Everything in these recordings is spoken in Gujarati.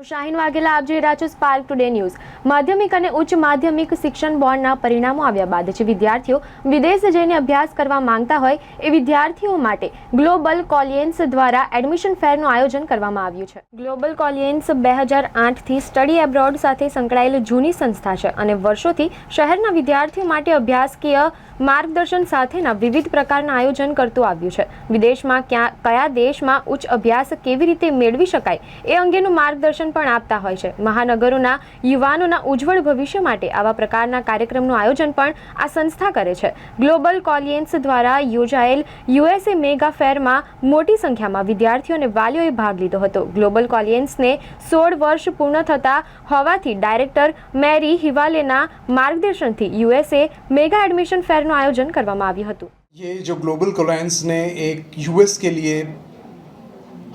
શાહીન વાઘેલા, આપ જોઈ રહ્યા છો સ્પાર્ક ટુડે ન્યૂઝ માધ્યમિક અને ઉચ્ચ માધ્યમિક શિક્ષણ બોર્ડના પરિણામો આવ્યા બાદ જે વિદ્યાર્થીઓ વિદેશ જઈને અભ્યાસ કરવા માંગતા હોય એ વિદ્યાર્થીઓ માટે ગ્લોબલ કોલિયન્સ દ્વારા એડમિશન ફેરનું આયોજન કરવામાં આવ્યું છે. ગ્લોબલ કોલિયન્સ બે હજાર આઠથી સ્ટડી એબ્રોડ સાથે સંકળાયેલ જૂની સંસ્થા છે અને વર્ષોથી શહેરના વિદ્યાર્થીઓ માટે અભ્યાસકીય માર્ગદર્શન સાથેના વિવિધ પ્રકારના આયોજન કરતું આવ્યું છે. વિદેશમાં ક્યાં, કયા દેશમાં ઉચ્ચ અભ્યાસ કેવી રીતે મેળવી શકાય એ અંગેનું માર્ગદર્શન પણ આપતા હોય છે મહાનગરોના યુવાનોના ઉજ્જવળ ભવિષ્ય માટે આવા પ્રકારના કાર્યક્રમનું આયોજન પણ આ સંસ્થા કરે છે ગ્લોબલ કોલિયન્સ દ્વારા યોજાયેલ યુએસએ મેગા ફેરમાં મોટી સંખ્યામાં વિદ્યાર્થીઓ અને વાલીઓએ ભાગ લીધો હતો ગ્લોબલ કોલિયન્સને સોળ વર્ષ પૂર્ણ થતા હોવાથી ડાયરેક્ટર મેરી હિવાલેના માર્ગદર્શનથી યુએસએ મેગા એડમિશન ફેરનું આયોજન કરવામાં આવ્યું હતું ये जो ग्लोबल कोलायंस ने एक यूएस के लिए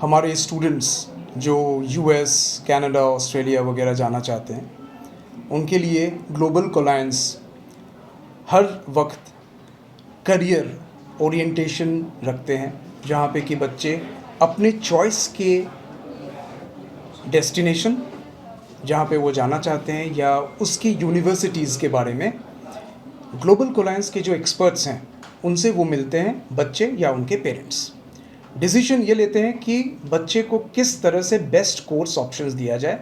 हमारे स्टूडेंट्स जो यूएस कनाडा ऑस्ट्रेलिया वगैरह जाना चाहते हैं, उनके लिए ग्लोबल कोलायंस हर वक्त करियर ओरिएंटेशन रखते हैं, जहाँ पे कि बच्चे अपने चॉइस के डेस्टिनेशन जहाँ पे वो जाना चाहते हैं या उसकी यूनिवर्सिटीज़ के बारे में ग्लोबल कोलायंस के जो एक्सपर्ट्स हैं, उनसे वो मिलते हैं बच्चे या उनके पेरेंट्स डिसीज़न ये लेते हैं कि बच्चे को किस तरह से बेस्ट कोर्स ऑप्शंस दिया जाए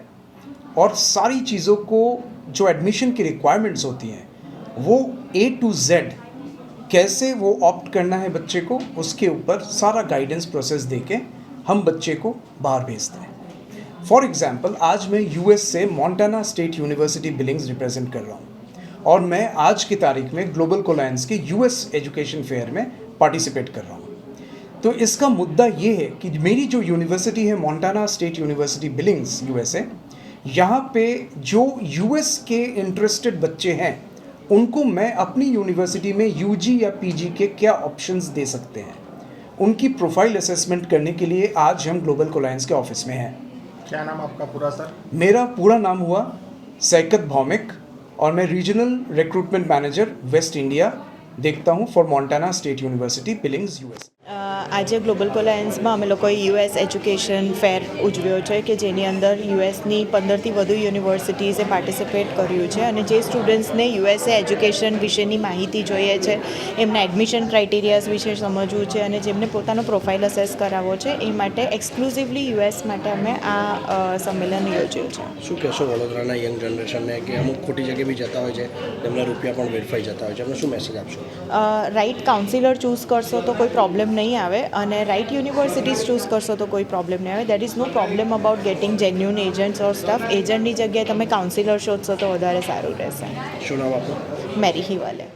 और सारी चीज़ों को जो एडमिशन की रिक्वायरमेंट्स होती हैं, वो ए टू जेड कैसे वो ऑप्ट करना है बच्चे को, उसके ऊपर सारा गाइडेंस प्रोसेस दे के हम बच्चे को बाहर भेजते हैं। फॉर एग्ज़ाम्पल आज मैं यूएस से Montana State University Billings represent कर रहा हूँ और मैं आज की तारीख में ग्लोबल कोलायंस के यूएस एजुकेशन फेयर में पार्टिसिपेट कर रहा हूँ। तो इसका मुद्दा ये है कि मेरी जो यूनिवर्सिटी है Montana State University Billings USA यहाँ पे जो यूएस के इंटरेस्टेड बच्चे हैं उनको मैं अपनी यूनिवर्सिटी में यूजी या पीजी के क्या ऑप्शंस दे सकते हैं? उनकी प्रोफ़ाइल असेसमेंट करने के लिए आज हम ग्लोबल कोलायंस के ऑफ़िस में हैं। क्या नाम आपका पूरा सर? मेरा पूरा नाम हुआ सैकत भौमिक और मैं regional recruitment manager West India દેખતા હું for Montana State University Billings US આજે ગ્લોબલ કોલાયન્સમાં અમે લોકોએ યુએસ એજ્યુકેશન ફેર ઉજવ્યો છે કે જેની અંદર યુએસની પંદરથી વધુ યુનિવર્સિટીઝે પાર્ટિસિપેટ કર્યું છે અને જે સ્ટુડન્ટ્સને યુએસએ એજ્યુકેશન વિશેની માહિતી જોઈએ છે એમના એડમિશન ક્રાઇટેરિયાઝ વિશે સમજવું છે અને જેમને પોતાનો પ્રોફાઇલ અસેસ કરાવવો છે એ માટે એક્સક્લુઝિવલી યુએસ માટે અમે આ સંમેલન યોજ્યું છે. શું કહેશો વડોદરાના યંગ જનરેશનને કે અમુક ખોટી જગ્યાએ બી જતા હોય છે એમના રૂપિયા પણ વેડફાઈ જતા હોય છે? એમને શું મેસેજ આપશો? રાઇટ કાઉન્સિલર ચૂઝ કરશો તો કોઈ પ્રોબ્લેમ નહીં આવે અને રાઇટ યુનિવર્સિટીઝ ચૂઝ કરશો તો કોઈ પ્રોબ્લેમ નહીં આવે. That is no problem about getting genuine agents or stuff એજન્ટની જગ્યાએ તમે કાઉન્સિલર શોધશો તો વધારે સારું રહેશે. શું નામ આપનું? મેરી હિવાલે.